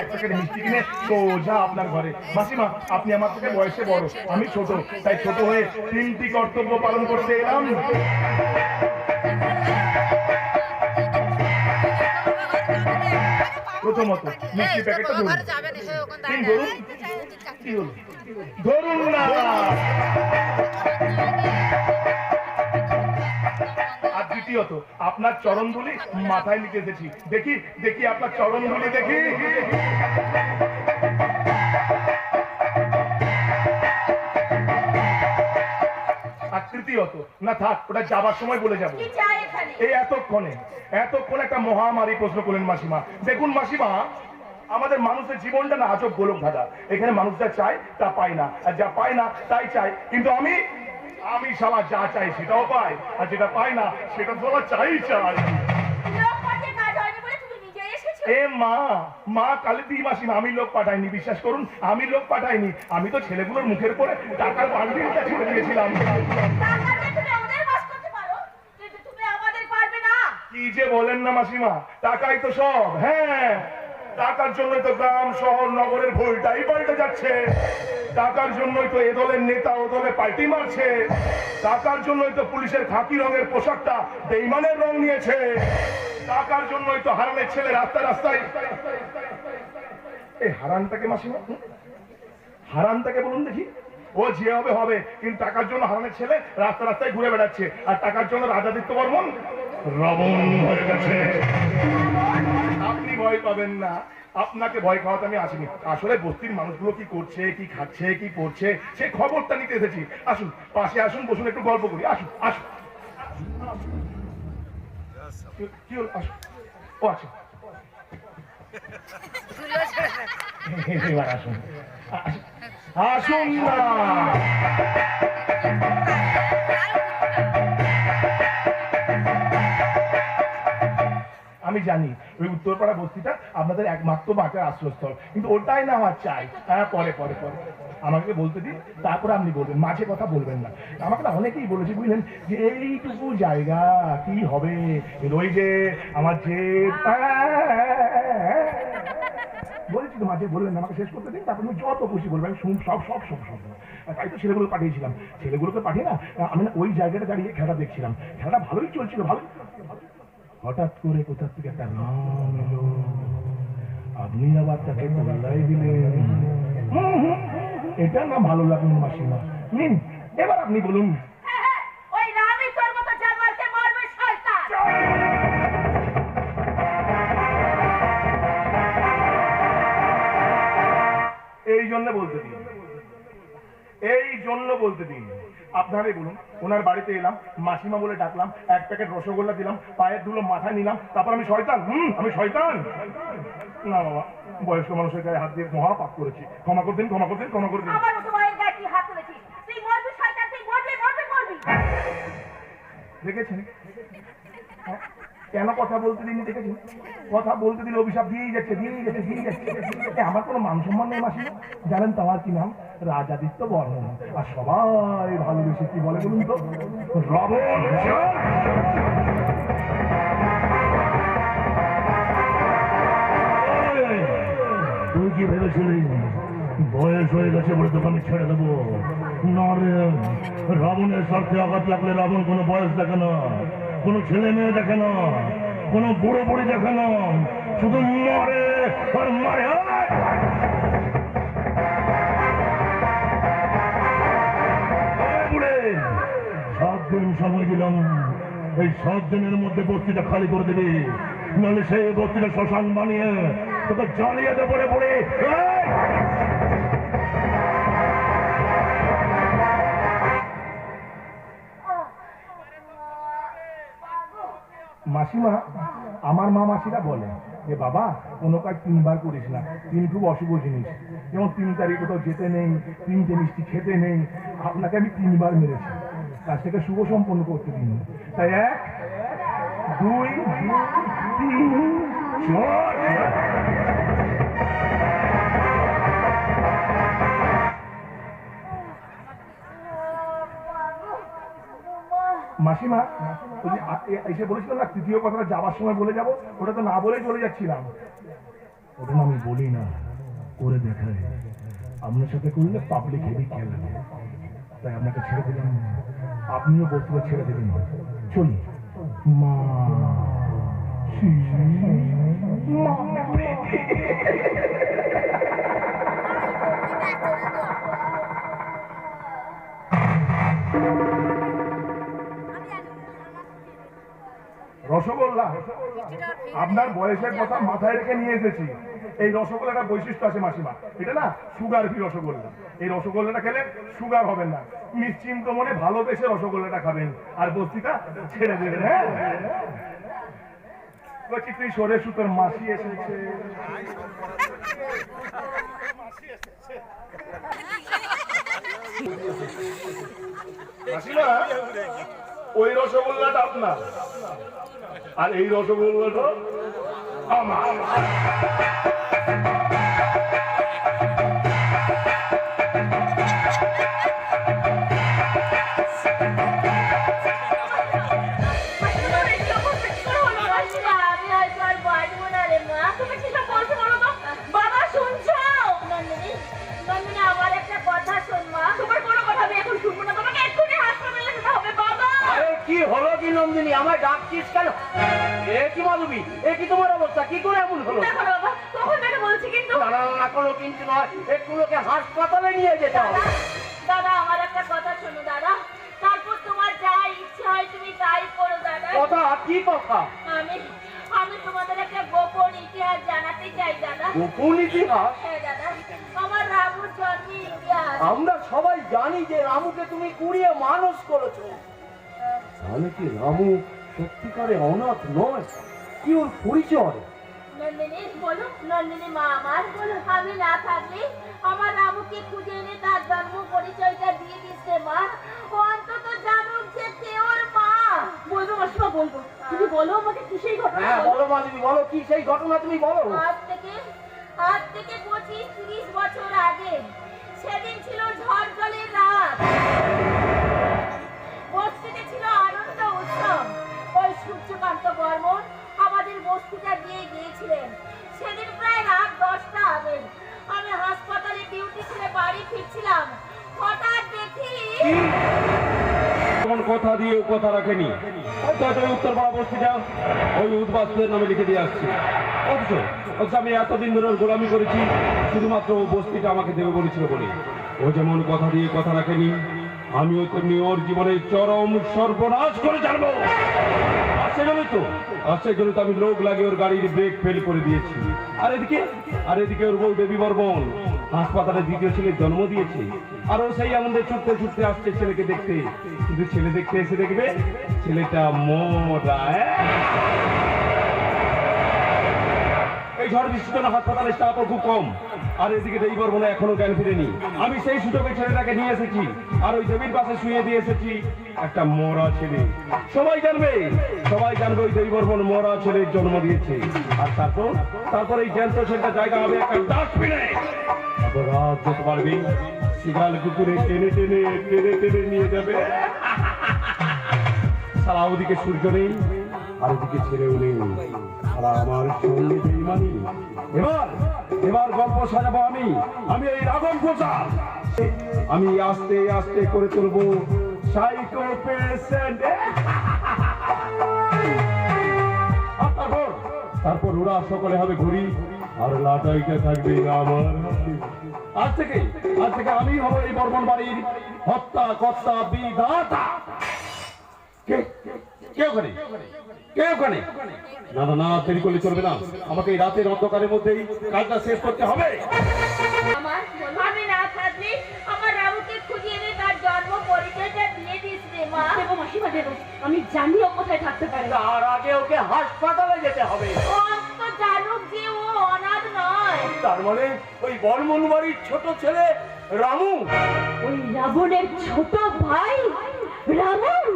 এক প্যাকেট মিষ্টি কিনে সোজা আপনার ঘরে। মাসিমা আপনি আমার থেকে বয়সে বড় আমি ছোট তাই ছোট হয়ে তিনটি কর্তব্য পালন করতে এলাম। প্রথমত মিষ্টি প্যাকেটটা ধরুন। ধরুন। ধরুন না। দ্বিতীয়ত আপনার চরণ ধুলি মাথায় নিতে এসেছি। দেখি দেখি আপনার চরণ ধুলি দেখি। তৃতীয়ত না থাক ওটা যাবার সময় বলে যাব। এই এতক্ষণে এতক্ষণ একটা মহামারী প্রশ্ন করলেন মাসিমা। দেখুন মাসিমা আমাদের মানুষের জীবনটা না আজব গোলক ধাঁধা এখানে মানুষ যা চায় তা পায় না। আর যা পায় না তাই চায়। কিন্তু আমি আমি সালা যা চাই সেটাও পাই আর যেটা পাই না সেটা তো চাই চাই। এ মা মা কালী দি মাসিমা আমি লোক পাঠাইনি বিশ্বাস করুন আমি লোক পাঠাইনি। আমি তো ছেলেগুলোর মুখের পরে টাকার বান্ডিলটা ছেড়ে দিয়েছিলাম। কি যে বলেন না মাসিমা টাকাই তো সব হ্যাঁ। টাকার জন্য তো গ্রাম, শহর, নগরের ভুলটাই পাল্টে যাচ্ছে। টাকার জন্যই তো এ দলের নেতা ও দলে পাল্টি মারছে। টাকার জন্যই তো পুলিশের খাকি রঙের পোশাকটা বেইমানের রং নিয়েছে। টাকার জন্যই তো হারানের ছেলে রাস্তায় রাস্তায় এই হারানটাকে মাসিমা? হারানটাকে বলুন দেখি। ও যে হবে হবে। কিন্তু টাকার জন্য হারানের ছেলে রাস্তা রাস্তায় ঘুরে বেড়াচ্ছে। আর টাকার জন্য রাজাদিত্য বর্মন রমন হয়ে গেছে। আপনি ভয় পাবেন না। আপনাকে ভয় খাওয়াতে আমি আসিনি। আসলে বস্তির মানুষগুলো কি করছে কি খাচ্ছে কি পড়ছে সেই খবরটা নিতে এসেছি। আসুন পাশে আসুন বসুন একটু গল্প করি। আসুন আসুন। কি- হলো? আসুন। ও আচ্ছা আসুন। আসুন। আসুন না আমি জানি ওই উত্তরপাড়া বস্তিটা আপনাদের একমাত্র বাঁচার আশ্রয়স্থল কিন্তু ওটাই না আমার চাই। হ্যাঁ পরে পরে পরে। আমাকে বলতে দিন তারপরে আপনি বলবেন মাঝে কথা বলবেন না। আমাকে না অনেকেই বলেছে বুঝলেন যে এইটুকু জায়গা কি হবে? ওই যে আমার যে তো মাঝে বললেন, আমাকে শেষ করতে দিন, তারপর যত খুশি বলবেন আমি শুন সব সব সব সব তাই তো ছেলেগুলো পাঠিয়েছিলাম। ছেলেগুলোকে পাঠিয়ে না, আমি ওই জায়গাটা দাঁড়িয়ে খেলা দেখছিলাম। খেলাটা ভালোই চলছিল, ভালোই হঠাৎ করে কোথা থেকে একটা নাম এলো। আপনি আবার তাকে বল্লাই দিলেন। এটা না ভালো লাগল মাসিমা। নিন, এবার আপনি বলুন। জন্য বলতে দিন। এই জন্য বলতে দিন। আপনারাই বলুন ওনার বাড়িতে এলাম মাসিমা বলে ডাকলাম এক প্যাকেট রসগোল্লা দিলাম পায়ের ধুলো মাথায় নিলাম তারপর আমি শয়তান হুম আমি শয়তান। না বাবা বয়স্ক মানুষের গায়ে হাত দিয়ে মহা পাপ করেছি। ক্ষমা করতেন ক্ষমা করতেন ক্ষমা করে দিন। মরবি মরবি মরবি দেখেছেন? হ্যাঁ? কেন কথা বলতে দিন দেখেছেন? কথা বলতে দিলে অভিশাপ দিয়েই যাচ্ছে দিয়েই যাচ্ছে দিয়েই যাচ্ছে আমার কোনো মান সম্মান নেই মাসি জানেন তো আমার কি নাম? রাজাদিত্য বর্মন। আর সবাই ভালোবেসে কি বলে বলুন তো? তুই কি ভেবেছিলি? বয়স হয়ে গেছে বলে তোকে আমি ছেড়ে দেবো। না রে রাবণের স্বার্থে আঘাত লাগলে রাবণ কোনো বয়স দেখে না, কোনো ছেলে মেয়ে দেখে না। কোনো বুড়ো বুড়ি দেখে না শুধু মরে। আর সাত দিন সময় দিলাম। এই সাত দিনের মধ্যে বস্তিটা খালি করে দিবি। নাহলে সেই বস্তিটা শ্মশান বানিয়ে তোকে জ্বালিয়ে দেবো রে পড়ে মাসিমা, আমার মা মাসিরা বলে যে, বাবা, কোনো কাজ তিনবার করিস না। তিন খুব অশুভ জিনিস। যেমন তিন তারিখ কোথাও যেতে নেই, তিনটে মিষ্টি খেতে নেই। আপনাকে আমি তিনবার মেরেছি। তার থেকে শুভ সম্পন্ন করতে দিন। তাই এক, দুই, তিন মাসিমা এসে বলেছিলাম না, তৃতীয় কথাটা যাওয়ার সময় বলে যাব, ওটা তো না বলেই চলে যাচ্ছিলাম। ওটা আমি বলি না করে দেখাই আপনার সাথে করলে পাবলিক হেভি খেলবে তাই আপনাকে ছেড়ে দিলাম। আপনিও বস্তুটা ছেড়ে দেবেন চলি। মা রসগোল্লা। আপনার বয়সের কথা মাথায় রেখে নিয়ে এসেছি। এই রসগোল্লাটা বৈশিষ্ট্য আছে মাসিমা। এটা না সুগার ফ্রি রসগোল্লা। এই রসগোল্লাটা খেলে সুগার হবে না। নিশ্চিন্ত মনে ভালোবেসে রসগোল্লাটা খাবেন। আর বস্তিটা ছেড়ে দেবেন হ্যাঁ? বলছি, তুই সরে সুতোর মাসি এসেছে। মাসিমা, ওই রসগোল্লাটা আপনার। আর এই রসগোল্লাটা আমার। নন্দিনী আমায় ডাকছিস কেন? এ কি মাধবী এ কি তোমার অবস্থা? কি করে এমন হলো? দেখো বাবা তখন থেকে বলছি কিন্তু? না না না কোনো কিন্তু নয়। একটুলোকে হাসপাতালে নিয়ে যেতে হবে। দাদা দাদা আমার একটা কথা শোনো দাদা। তারপর তোমার যা ইচ্ছে হয় তুমি তাই করো দাদা। কথা কি কথা? আমি আমি তোমাদের একটা গোপন ইতিহাস জানাতে চাই দাদা। গোপন ইতিহাস? হ্যাঁ দাদা আমার রামুর জন্মের ইতিহাস। আমরা সবাই জানি যে রামুকে তুমি কুড়িয়ে মানুষ করেছ। তাহলে কি রামু সত্যিকারে অনাথ নয়? কি ওর পরিচয়? নন্দিনী বলো নন্দিনী মা আমার বলো আমি না থাকলে আমার রামুকে খুঁজে এনে তার জন্ম পরিচয়টা দিয়ে দিচ্ছে মা। অন্তত জানুক যে ওর মা। বলব মাসিমা বলব। তুমি বলো আমাকে কি সেই ঘটনা? হ্যাঁ বলো। কি সেই ঘটনা তুমি বলো। আজ থেকে আজ থেকে পঁচিশ ত্রিশ বছর আগে সেদিন ছিল ঝড় জলের রাত। সূর্যকান্ত বর্মন আমাদের বস্তিটা দিয়ে গিয়েছিলেন। সেদিন প্রায় রাত দশটা হবে আমি হাসপাতালে ডিউটি ছেড়ে বাড়ি ফিরছিলাম। হঠাৎ দেখি কথা দিয়ে কথা রাখেনি। হয়তো হয়তো ওই উদ্বাস্তুদের নামে লিখে দিয়ে আসছে। অথচ অথচ আমি এতদিন ধরে গোলামি করেছি, শুধুমাত্র বস্তিটা আমাকে দেবে বলেছিল বলে। ও যেমন কথা দিয়ে কথা রাখেনি আমিও তেমনি ওর জীবনে চরম সর্বনাশ করে জানব আর সেজন্যই তো আর সেজন্য তো আমি লোক লাগিয়ে ওর গাড়ির ব্রেক ফেল করে দিয়েছি। আর এদিকে আর এদিকে ওর বউ দেবী বর্মন, হাসপাতালে দ্বিতীয় ছেলের জন্ম দিয়েছে। আর ও সেই আনন্দে ছুটতে ছুটতে আসছে ছেলেকে দেখতে। কিন্তু ছেলে দেখতে এসে দেখবে ছেলেটা মোরা? এই ঝড় বৃষ্টির জন্য হাসপাতালে স্টাফ খুব কম। আর এদিকে দেবী বর্মনে এখনও জ্ঞান ফিরেনি। আমি সেই সুযোগে ছেলেটাকে নিয়ে এসেছি। আর ওই দেবীর পাশে শুয়ে দিয়ে এসেছি একটা মরা ছেলে। সবাই জানবে? সবাই জানবে ওই দেবী বর্মন মরা ছেলের জন্ম দিয়েছে। আর তারপর? তারপর এই জ্যান্ত ছেলেটা জায়গা হবে একটা ডাস্টবিনে। রাত যত পারবি শিগাল কুকুরে টেনে টেনে টেনে টেনে নিয়ে যাবে। সারা ওদিকে সূর্য নেই। আর ছেড়ে নেই সারা আমার সঙ্গে বেইমানি। এবার এবার গল্প সাজাবো আমি। আমি এই রাগম প্রচার। আমি আস্তে আস্তে করে তুলবো সাইকো পেশেন্ট। তারপর তারপর ওরা সকলে হবে ঘুরি আর লাটাইটা থাকবে আমার। আজ থেকে আজ থেকে আমি হব এই বর্মন বাড়ির হত্যা কর্তা বিধাতা। কে কে? ওখানে? কে ওখানে? না না না দেরি করলে চলবে না। আমাকে এই রাতের অন্ধকারের মধ্যেই কাজটা শেষ করতে হবে। আমার আমি না থাকলে আমার রামুকে খুঁজে এনে তার জন্ম পরিচয়টা দিয়ে দিস রে মা। দেবো মাসিমা দেবো আমি জানি ও কোথায় থাকতে পারে। তার আগে ওকে হাসপাতালে যেতে হবে। ও অন্তত জানুক যে ও অনাথ নয়। তার মানে ওই বর্মন বাড়ির ছোট ছেলে রামু। ওই রাবণের ছোট ভাই রাবণ